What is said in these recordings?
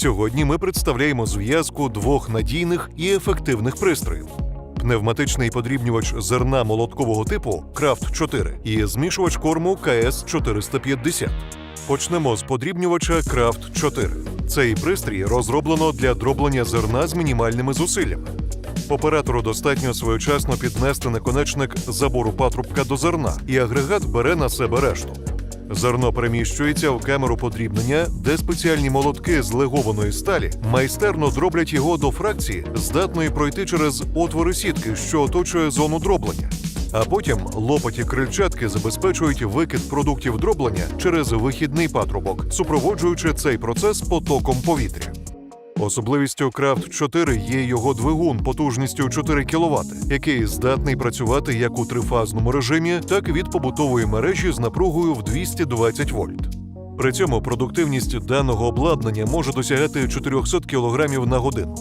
Сьогодні ми представляємо зв'язку двох надійних і ефективних пристроїв: пневматичний подрібнювач зерна молоткового типу Крафт 4 і змішувач корму КС 450. Почнемо з подрібнювача Крафт 4. Цей пристрій розроблено для дроблення зерна з мінімальними зусиллями. Оператору достатньо своєчасно піднести наконечник забору патрубка до зерна, і агрегат бере на себе решту. Зерно переміщується в камеру подрібнення, де спеціальні молотки з легованої сталі майстерно дроблять його до фракції, здатної пройти через отвори сітки, що оточує зону дроблення. А потім лопаті крильчатки забезпечують викид продуктів дроблення через вихідний патрубок, супроводжуючи цей процес потоком повітря. Особливістю Крафт 4 є його двигун потужністю 4 кВт, який здатний працювати як у трифазному режимі, так і від побутової мережі з напругою в 220 вольт. При цьому продуктивність даного обладнання може досягати 400 кг на годину.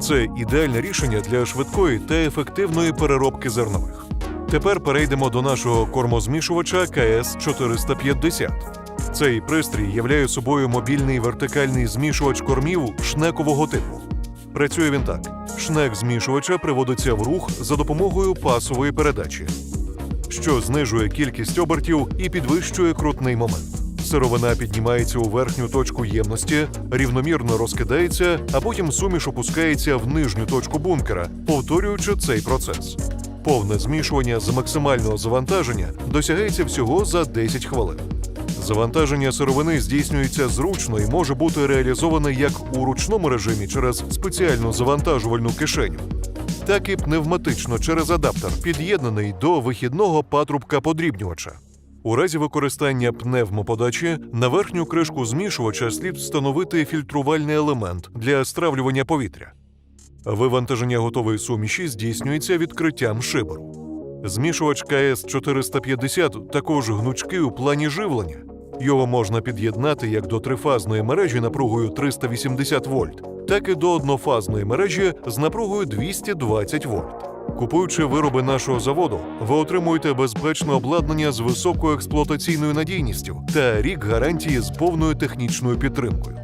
Це ідеальне рішення для швидкої та ефективної переробки зернових. Тепер перейдемо до нашого кормозмішувача КС 450. Цей пристрій являє собою мобільний вертикальний змішувач кормів шнекового типу. Працює він так: шнек змішувача приводиться в рух за допомогою пасової передачі, що знижує кількість обертів і підвищує крутний момент. Сировина піднімається у верхню точку ємності, рівномірно розкидається, а потім суміш опускається в нижню точку бункера, повторюючи цей процес. Повне змішування з максимального завантаження досягається всього за 10 хвилин. Завантаження сировини здійснюється зручно і може бути реалізоване як у ручному режимі через спеціальну завантажувальну кишеню, так і пневматично через адаптер, під'єднаний до вихідного патрубка подрібнювача. У разі використання пневмоподачі на верхню кришку змішувача слід встановити фільтрувальний елемент для стравлювання повітря. Вивантаження готової суміші здійснюється відкриттям шиберу. Змішувач КС 450 також гнучкий у плані живлення. Його можна під'єднати як до трифазної мережі напругою 380 вольт, так і до однофазної мережі з напругою 220 вольт. Купуючи вироби нашого заводу, ви отримуєте безпечне обладнання з високою експлуатаційною надійністю та рік гарантії з повною технічною підтримкою.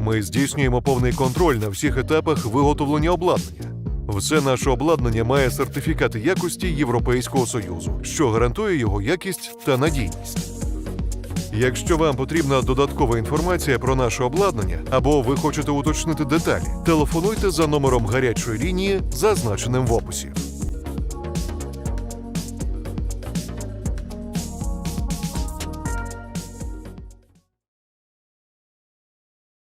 Ми здійснюємо повний контроль на всіх етапах виготовлення обладнання. Все наше обладнання має сертифікати якості Європейського Союзу, що гарантує його якість та надійність. Якщо вам потрібна додаткова інформація про наше обладнання або ви хочете уточнити деталі, телефонуйте за номером гарячої лінії, зазначеним в описі.